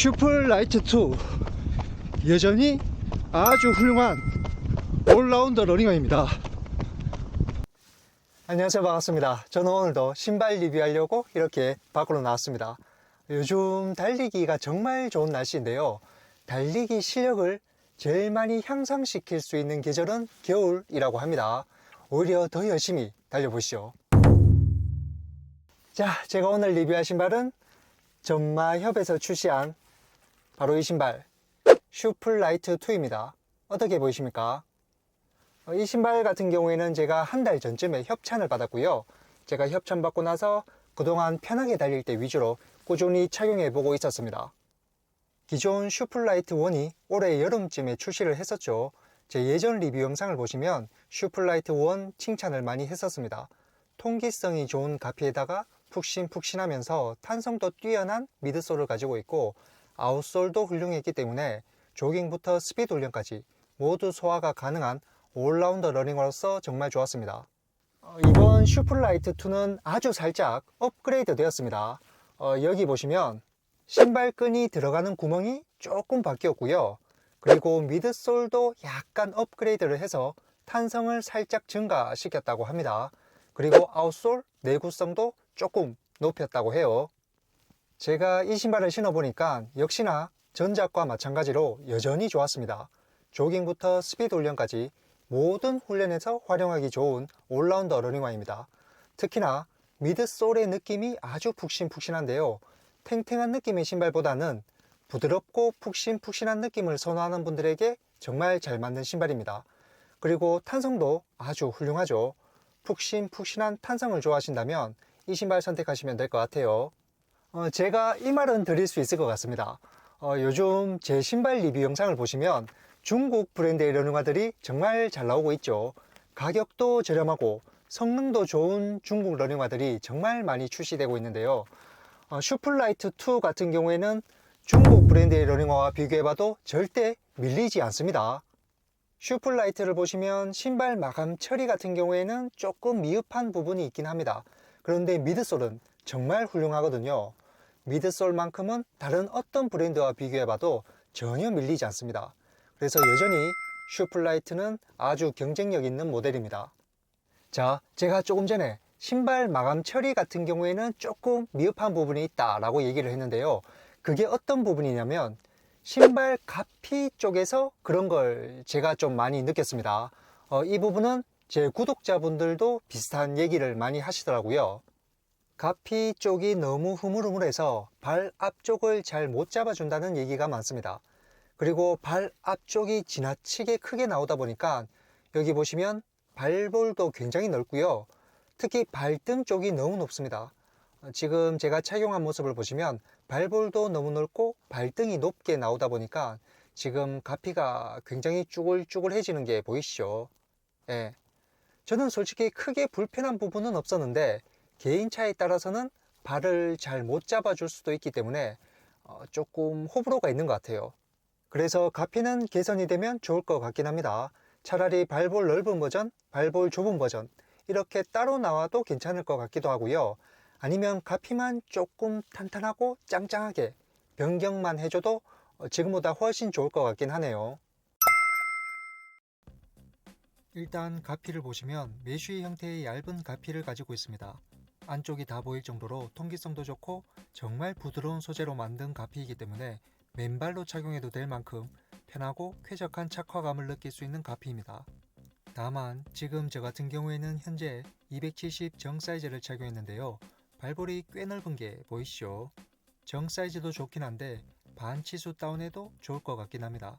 슈퍼라이트 2 여전히 아주 훌륭한 올라운더 러닝화입니다. 안녕하세요 반갑습니다. 저는 오늘도 신발 리뷰하려고 이렇게 밖으로 나왔습니다. 요즘 달리기가 정말 좋은 날씨인데요. 달리기 실력을 제일 많이 향상시킬 수 있는 계절은 겨울이라고 합니다. 오히려 더 열심히 달려보시죠. 자, 제가 오늘 리뷰할 신발은 전마협에서 출시한 바로 이 신발 슈플라이트 2입니다. 어떻게 보이십니까? 어, 이 신발 같은 경우에는 제가 한 달 전쯤에 협찬을 받았고요. 제가 협찬 받고 나서 그동안 편하게 달릴 때 위주로 꾸준히 착용해 보고 있었습니다. 기존 슈플라이트 1이 올해 여름쯤에 출시를 했었죠. 제 예전 리뷰 영상을 보시면 슈플라이트 1 칭찬을 많이 했었습니다. 통기성이 좋은 가피에다가 푹신푹신하면서 탄성도 뛰어난 미드솔을 가지고 있고 아웃솔도 훌륭했기 때문에 조깅부터 스피드 훈련까지 모두 소화가 가능한 올라운더 러닝화로서 정말 좋았습니다. 어, 이번 슈플라이트 2는 아주 살짝 업그레이드 되었습니다. 어, 여기 보시면 신발끈이 들어가는 구멍이 조금 바뀌었고요. 그리고 미드솔도 약간 업그레이드를 해서 탄성을 살짝 증가시켰다고 합니다. 그리고 아웃솔 내구성도 조금 높였다고 해요. 제가 이 신발을 신어보니까 역시나 전작과 마찬가지로 여전히 좋았습니다. 조깅부터 스피드 훈련까지 모든 훈련에서 활용하기 좋은 올라운더 러닝화입니다. 특히나 미드솔의 느낌이 아주 푹신푹신한데요. 탱탱한 느낌의 신발보다는 부드럽고 푹신푹신한 느낌을 선호하는 분들에게 정말 잘 맞는 신발입니다. 그리고 탄성도 아주 훌륭하죠. 푹신푹신한 탄성을 좋아하신다면 이 신발 선택하시면 될 것 같아요. 어, 제가 이 말은 드릴 수 있을 것 같습니다. 어, 요즘 제 신발 리뷰 영상을 보시면 중국 브랜드의 러닝화들이 정말 잘 나오고 있죠. 가격도 저렴하고 성능도 좋은 중국 러닝화들이 정말 많이 출시되고 있는데요. 어, 슈플라이트 2 같은 경우에는 중국 브랜드의 러닝화와 비교해봐도 절대 밀리지 않습니다. 슈플라이트를 보시면 신발 마감 처리 같은 경우에는 조금 미흡한 부분이 있긴 합니다. 그런데 미드솔은 정말 훌륭하거든요. 미드솔만큼은 다른 어떤 브랜드와 비교해봐도 전혀 밀리지 않습니다. 그래서 여전히 슈플라이트는 아주 경쟁력 있는 모델입니다. 자, 제가 조금 전에 신발 마감 처리 같은 경우에는 조금 미흡한 부분이 있다라고 얘기를 했는데요. 그게 어떤 부분이냐면 신발 가피 쪽에서 그런 걸 제가 좀 많이 느꼈습니다. 어, 이 부분은 제 구독자분들도 비슷한 얘기를 많이 하시더라고요. 가피 쪽이 너무 흐물흐물해서 발 앞쪽을 잘 못 잡아준다는 얘기가 많습니다. 그리고 발 앞쪽이 지나치게 크게 나오다 보니까 여기 보시면 발볼도 굉장히 넓고요. 특히 발등 쪽이 너무 높습니다. 지금 제가 착용한 모습을 보시면 발볼도 너무 넓고 발등이 높게 나오다 보니까 지금 가피가 굉장히 쭈글쭈글해지는 게 보이시죠? 예. 저는 솔직히 크게 불편한 부분은 없었는데 개인차에 따라서는 발을 잘 못 잡아줄 수도 있기 때문에 어, 조금 호불호가 있는 것 같아요. 그래서 가피는 개선이 되면 좋을 것 같긴 합니다. 차라리 발볼 넓은 버전, 발볼 좁은 버전 이렇게 따로 나와도 괜찮을 것 같기도 하고요. 아니면 가피만 조금 탄탄하고 짱짱하게 변경만 해줘도 어, 지금보다 훨씬 좋을 것 같긴 하네요. 일단 가피를 보시면 메쉬 형태의 얇은 가피를 가지고 있습니다. 안쪽이 다 보일 정도로 통기성도 좋고 정말 부드러운 소재로 만든 가피이기 때문에 맨발로 착용해도 될 만큼 편하고 쾌적한 착화감을 느낄 수 있는 가피입니다. 다만 지금 저 같은 경우에는 현재 270 정 사이즈를 착용했는데요. 발볼이 꽤 넓은 게 보이시죠? 정 사이즈도 좋긴 한데 반 치수 다운해도 좋을 것 같긴 합니다.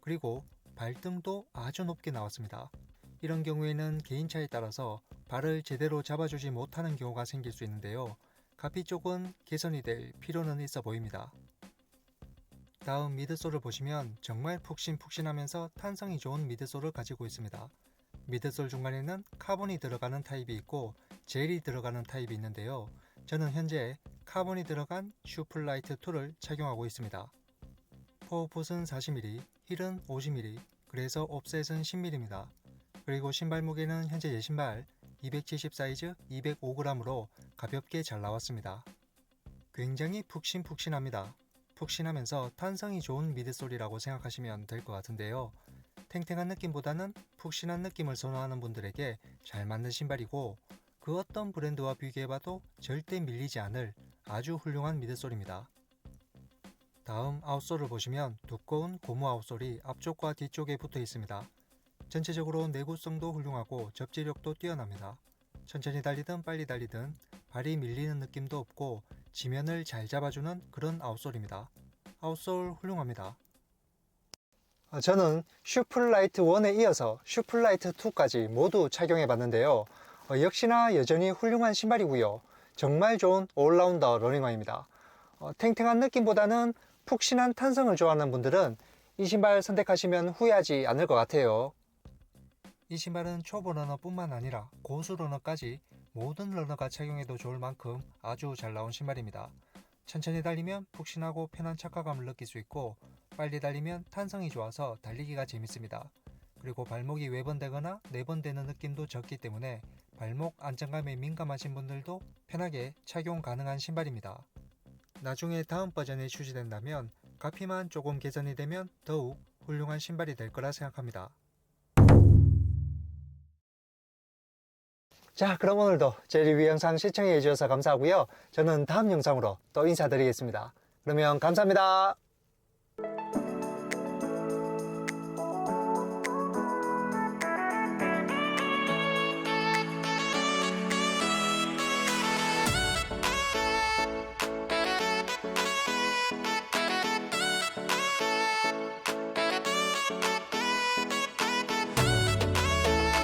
그리고 발등도 아주 높게 나왔습니다. 이런 경우에는 개인차에 따라서 발을 제대로 잡아주지 못하는 경우가 생길 수 있는데요. 가피 쪽은 개선이 될 필요는 있어 보입니다. 다음 미드솔을 보시면 정말 푹신푹신하면서 탄성이 좋은 미드솔을 가지고 있습니다. 미드솔 중간에는 카본이 들어가는 타입이 있고 젤이 들어가는 타입이 있는데요. 저는 현재 카본이 들어간 슈플라이트 2를 착용하고 있습니다. 포풋은 40mm, 힐은 50mm, 그래서 옵셋은 10mm입니다. 그리고 신발 무게는 현재 제 신발 270 사이즈 205g으로 가볍게 잘 나왔습니다. 굉장히 푹신푹신합니다. 푹신하면서 탄성이 좋은 미드솔이라고 생각하시면 될 것 같은데요. 탱탱한 느낌보다는 푹신한 느낌을 선호하는 분들에게 잘 맞는 신발이고 그 어떤 브랜드와 비교해봐도 절대 밀리지 않을 아주 훌륭한 미드솔입니다. 다음 아웃솔을 보시면 두꺼운 고무 아웃솔이 앞쪽과 뒤쪽에 붙어 있습니다. 전체적으로 내구성도 훌륭하고 접지력도 뛰어납니다. 천천히 달리든 빨리 달리든 발이 밀리는 느낌도 없고 지면을 잘 잡아주는 그런 아웃솔입니다. 아웃솔 훌륭합니다. 아, 저는 슈플라이트 1에 이어서 슈플라이트 2까지 모두 착용해 봤는데요. 어, 역시나 여전히 훌륭한 신발이고요. 정말 좋은 올라운더 러닝화입니다. 어, 탱탱한 느낌보다는 푹신한 탄성을 좋아하는 분들은 이 신발 선택하시면 후회하지 않을 것 같아요. 이 신발은 초보 러너뿐만 아니라 고수 러너까지 모든 러너가 착용해도 좋을 만큼 아주 잘 나온 신발입니다. 천천히 달리면 푹신하고 편한 착화감을 느낄 수 있고 빨리 달리면 탄성이 좋아서 달리기가 재밌습니다. 그리고 발목이 외번되거나 네번되는 느낌도 적기 때문에 발목 안정감에 민감하신 분들도 편하게 착용 가능한 신발입니다. 나중에 다음 버전이 출시된다면 가피만 조금 개선이 되면 더욱 훌륭한 신발이 될 거라 생각합니다. 자, 그럼 오늘도 제 리뷰 영상 시청해 주셔서 감사하고요. 저는 다음 영상으로 또 인사드리겠습니다. 그러면 감사합니다.